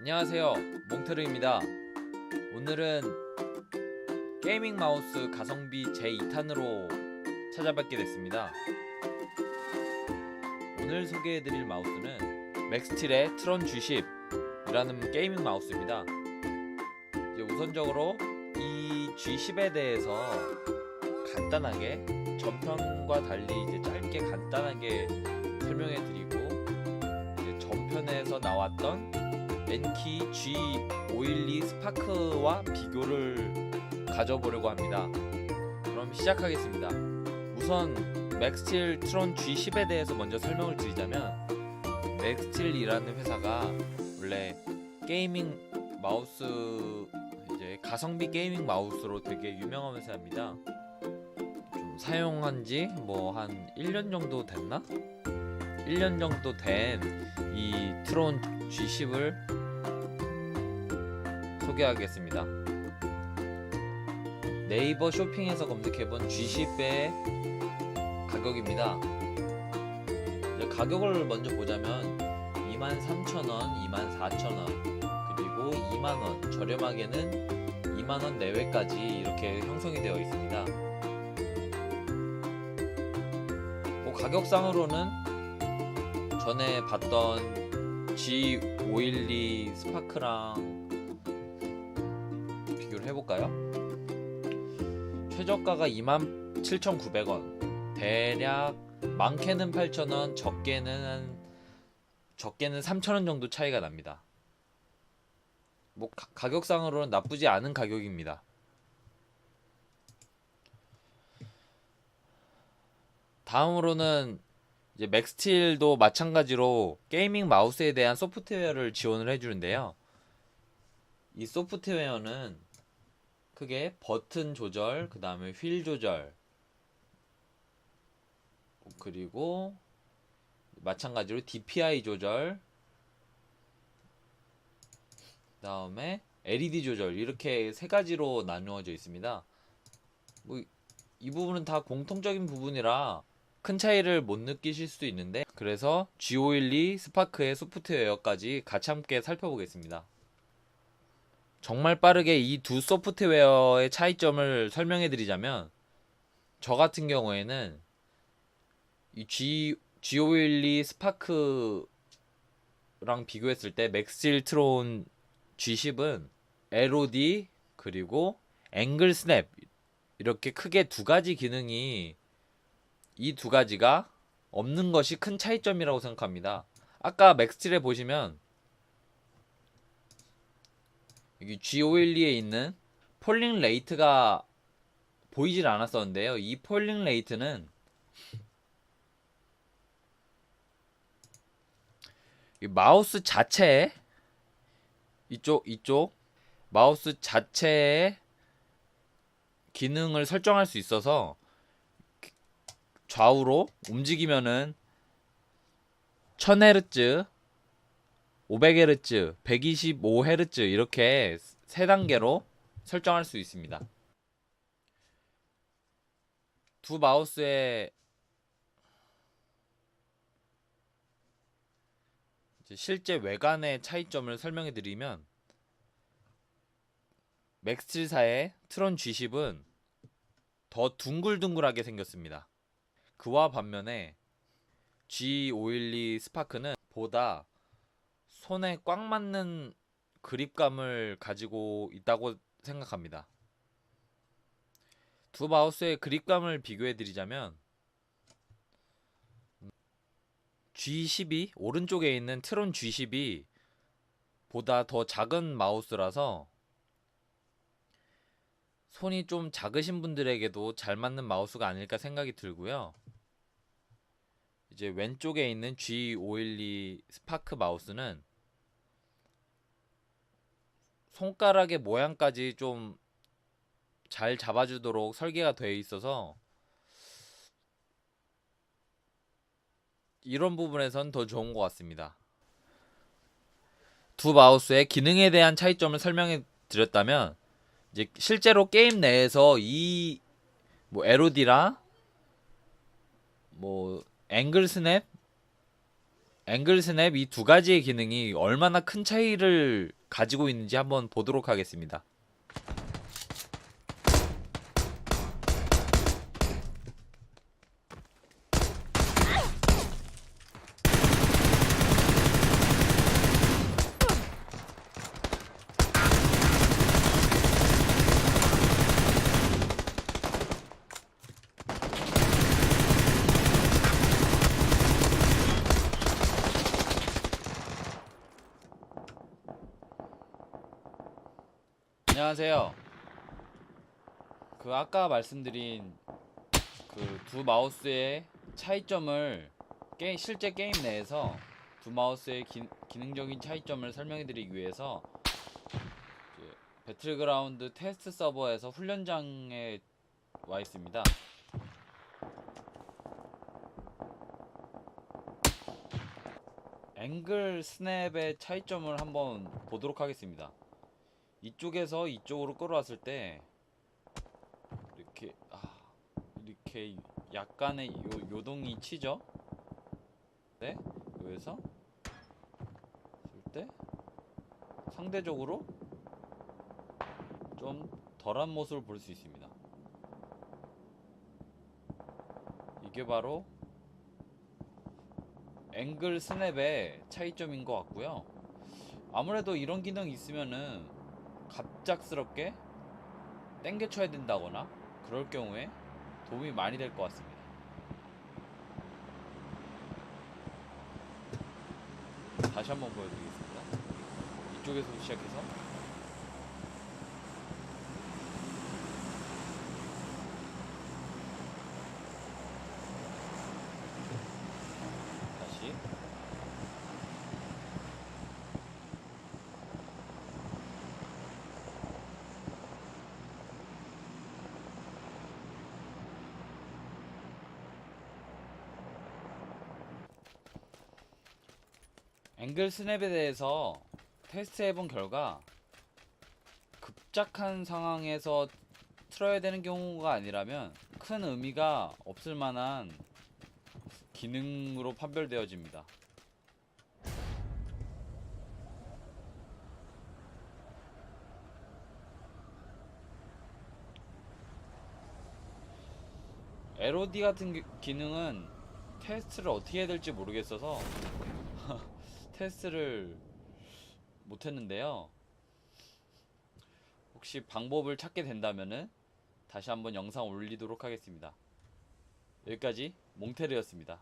안녕하세요. 몽테르입니다. 오늘은 게이밍 마우스 가성비 제2탄으로 찾아뵙게 됐습니다. 오늘 소개해드릴 마우스는 맥스틸의 트론 G10이라는 게이밍 마우스입니다. 이제 우선적으로 이 G10에 대해서 간단하게 전편과 달리 이제 짧게 간단하게 설명해드리고 전편에서 나왔던 엔키 G512 스파크와 비교를 가져보려고 합니다. 그럼 시작하겠습니다. 우선 맥스틸 트론 G10에 대해서 먼저 설명을 드리자면 맥스틸이라는 회사가 원래 게이밍 마우스 이제 가성비 게이밍 마우스로 되게 유명한 회사입니다. 좀 사용한 지 뭐 한 1년 정도 됐나? 1년 정도 된 이 트론 G10을 소개하겠습니다. 네이버 쇼핑에서 검색해본 G10의 가격입니다. 가격을 먼저 보자면 23,000원, 24,000원, 그리고 2만원, 저렴하게는 2만원 내외까지 이렇게 형성이 되어 있습니다. 뭐 가격상으로는 전에 봤던 G512 스파크랑 볼까요? 최저가가 27,900원 대략 많게는 8,000원 적게는 적게는 3,000원 정도 차이가 납니다 뭐 가, 가격상으로는 나쁘지 않은 가격입니다 다음으로는 이제 맥스틸도 마찬가지로 게이밍 마우스에 대한 소프트웨어를 지원을 해주는데요. 이 소프트웨어는 크게 버튼 조절, 그 다음에 휠 조절, 그리고 마찬가지로 DPI 조절, 그 다음에 LED 조절 이렇게 세 가지로 나누어져 있습니다. 뭐 이 부분은 다 공통적인 부분이라 큰 차이를 못 느끼실 수도 있는데 그래서 G512 스파크의 소프트웨어까지 같이 함께 살펴보겠습니다. 정말 빠르게 이 두 소프트웨어의 차이점을 설명해 드리자면 저 같은 경우에는 이 G G512 스파크랑 비교했을 때 맥스틸 트론 G10은 LOD 그리고 앵글 스냅 이렇게 크게 두 가지 기능이 이 두 가지가 없는 것이 큰 차이점이라고 생각합니다. 아까 맥스틸에 보시면 여기 G512에 있는 폴링 레이트가 보이질 않았었는데요. 이 폴링 레이트는 이 마우스 자체에 이쪽 이쪽 마우스 자체에 기능을 설정할 수 있어서 좌우로 움직이면은 1000Hz, 500Hz, 125Hz 이렇게 세 단계로 설정할 수 있습니다. 두 마우스의 실제 외관의 차이점을 설명해 드리면 맥스틸사의 트론 G10은 더 둥글둥글하게 생겼습니다. 그와 반면에 G512 스파크는 보다 손에 꽉 맞는 그립감을 가지고 있다고 생각합니다. 두 마우스의 그립감을 비교해 드리자면 G12 오른쪽에 있는 트론 G10이 보다 더 작은 마우스라서 손이 좀 작으신 분들에게도 잘 맞는 마우스가 아닐까 생각이 들고요. 이제 왼쪽에 있는 G512 스파크 마우스는 손가락의 모양까지 좀 잘 잡아주도록 설계가 되어 있어서 이런 부분에선 더 좋은 것 같습니다. 두 마우스의 기능에 대한 차이점을 설명해 드렸다면 이제 실제로 게임 내에서 이 뭐 LOD라 뭐 앵글 스냅, 앵글 스냅 이 두 가지의 기능이 얼마나 큰 차이를 가지고 있는지 한번 보도록 하겠습니다. 안녕하세요. 그 아까 말씀드린 그 두 마우스의 차이점을 게임, 실제 게임 내에서 두 마우스의 기, 기능적인 차이점을 설명해드리기 위해서 배틀그라운드 테스트 서버에서 훈련장에 와 있습니다. 앵글 스냅의 차이점을 한번 보도록 하겠습니다. 이쪽에서 이쪽으로 끌어왔을 때 이렇게 아, 이렇게 약간의 요, 요동이 치죠. 네, 여기서 쓸 때 상대적으로 좀 덜한 모습을 볼 수 있습니다. 이게 바로 앵글 스냅의 차이점인 것 같고요. 아무래도 이런 기능이 있으면은 갑작스럽게 땡겨쳐야 된다거나 그럴 경우에 도움이 많이 될 것 같습니다. 다시 한번 보여드리겠습니다. 이쪽에서 시작해서 다시 앵글 스냅에 대해서 테스트 해본 결과 급작한 상황에서 틀어야 되는 경우가 아니라면 큰 의미가 없을 만한 기능으로 판별되어집니다. LOD 같은 기- 기능은 테스트를 어떻게 해야 될지 모르겠어서 테스트를 못했는데요. 혹시 방법을 찾게 된다면은 다시 한번 영상 올리도록 하겠습니다. 여기까지 몽테르였습니다.